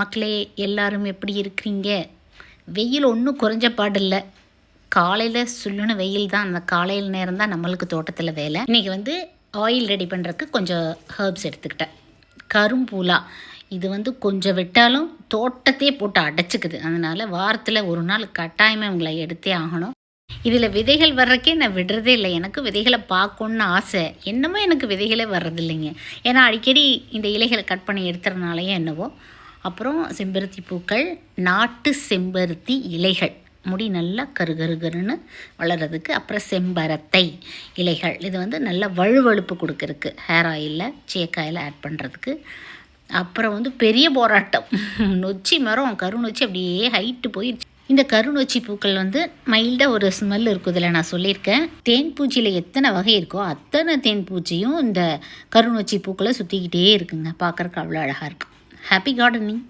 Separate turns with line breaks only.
மக்களே எல்லாரும் எப்படி இருக்கிறீங்க? வெயில் ஒன்றும் குறைஞ்ச பாடில்ல. காலையில் சுள்ளுன்னு வெயில் தான். அந்த காலையில் நேரம் தான் நம்மளுக்கு தோட்டத்தில் வேலை. இன்றைக்கி வந்து ஆயில் ரெடி பண்ணுறதுக்கு கொஞ்சம் ஹர்ப்ஸ் எடுத்துக்கிட்டேன். கரும்பூலா. இது வந்து கொஞ்சம் விட்டாலும் தோட்டத்தையே போட்டு அடைச்சிக்குது. அதனால் வாரத்தில் ஒரு நாள் கட்டாயமாக உங்களை எடுத்தே ஆகணும். இதில் விதைகள் வர்றக்கே நான் விடுறதே இல்லை. எனக்கு விதைகளை பார்க்கணுன்னு ஆசை. என்னமோ எனக்கு விதைகளே வர்றதில்லைங்க. ஏன்னா அடிக்கடி இந்த இலைகளை கட் பண்ணி எடுத்துறதுனாலயே என்னவோ. அப்புறம் செம்பருத்தி பூக்கள் நாட்டு செம்பருத்தி இலைகள். முடி நல்லா கரு வளர்கிறதுக்கு அப்புறம் செம்பரத்தை இலைகள். இது வந்து நல்ல வழுவழுப்பு கொடுக்கறதுக்கு ஹேர் ஆயிலில் சேக்காயில் ஆட் பண்ணுறதுக்கு அப்புறம் வந்து பெரிய போராட்டம். நொச்சி மரம் கருநொச்சி அப்படியே ஹைட்டு போயிடுச்சு. இந்த கருநொச்சி பூக்கள் வந்து மைல்டாக ஒரு ஸ்மெல் இருக்கும் இதில் நான் சொல்லியிருக்கேன். தேன் பூச்சியில் எத்தனை வகை இருக்கோ அத்தனை தேன் பூச்சியும் இந்த கருநொச்சி பூக்களை சுற்றிக்கிட்டே இருக்குங்க. பார்க்குறக்கு அவ்வளோ அழகாக இருக்கும் Happy gardening!